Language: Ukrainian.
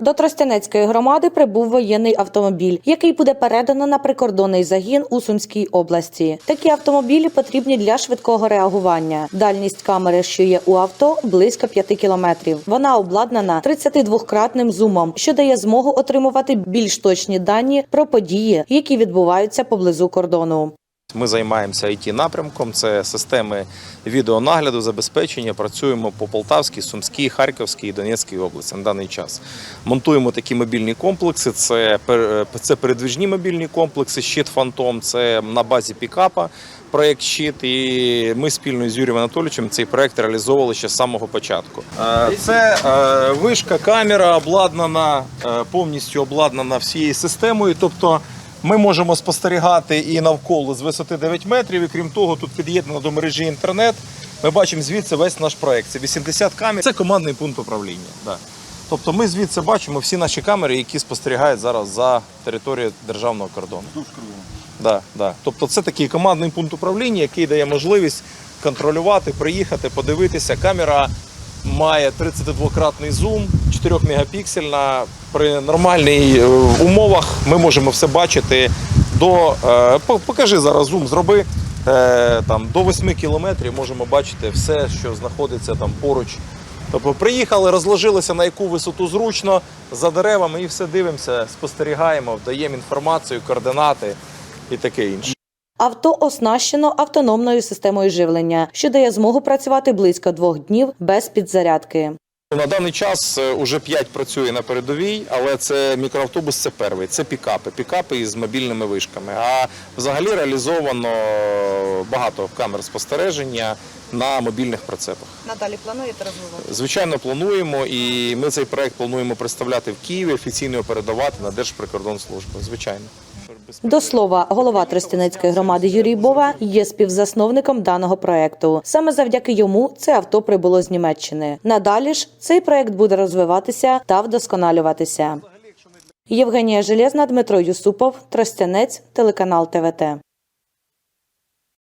До Тростянецької громади прибув воєнний автомобіль, який буде передано на прикордонний загін у Сумській області. Такі автомобілі потрібні для швидкого реагування. Дальність камери, що є у авто, близько 5 кілометрів. Вона обладнана 32-кратним зумом, що дає змогу отримувати більш точні дані про події, які відбуваються поблизу кордону. Ми займаємося it напрямком. Це системи відеонагляду, забезпечення. Працюємо по Полтавській, Сумській, Харківській і Донецькій області на даний час. Монтуємо такі мобільні комплекси. Це, пер- це передвіжні мобільні комплекси, щит Фантом. Це на базі пікапа. Проєкт щит, і ми спільно з Юрієм Анатолійовичем цей проєкт реалізовували ще з самого початку. Е, Це е, вишка, камера обладнана е, повністю обладнана всією системою. Тобто ми можемо спостерігати і навколо з висоти 9 метрів. І крім того, тут під'єднано до мережі інтернет. Ми бачимо звідси весь наш проект. Це 80 камер. Це командний пункт управління. Да. Тобто ми звідси бачимо всі наші камери, які спостерігають зараз за територією державного кордону. Да, да. Тобто це такий командний пункт управління, який дає можливість контролювати, приїхати, подивитися. Камера має 32-кратний зум, 4 мегапіксельна. При нормальних е, умовах ми можемо все бачити до. е, Покажи зараз зум, зроби. е, Там, до 8 кілометрів можемо бачити все, що знаходиться там поруч. Тобто приїхали, розложилися на яку висоту зручно за деревами і все дивимося, спостерігаємо, даємо інформацію, координати і таке інше. Авто оснащено автономною системою живлення, що дає змогу працювати близько двох днів без підзарядки. На даний час е, уже 5 працює на передовій, але це мікроавтобус це перший. Це пікапи, пікапи із мобільними вишками. А взагалі реалізовано багато камер спостереження на мобільних прицепах. Надалі плануєте розвивати? Звичайно, плануємо, і ми цей проект плануємо представляти в Києві, офіційно передавати на Держприкордонслужбу. Звичайно. До слова, голова Тростянецької громади Юрій Бова є співзасновником даного проекту. Саме завдяки йому це авто прибуло з Німеччини. Надалі ж цей проект буде розвиватися та вдосконалюватися. Євгенія Железна, Дмитро Юсупов, Тростянець, телеканал ТВТ.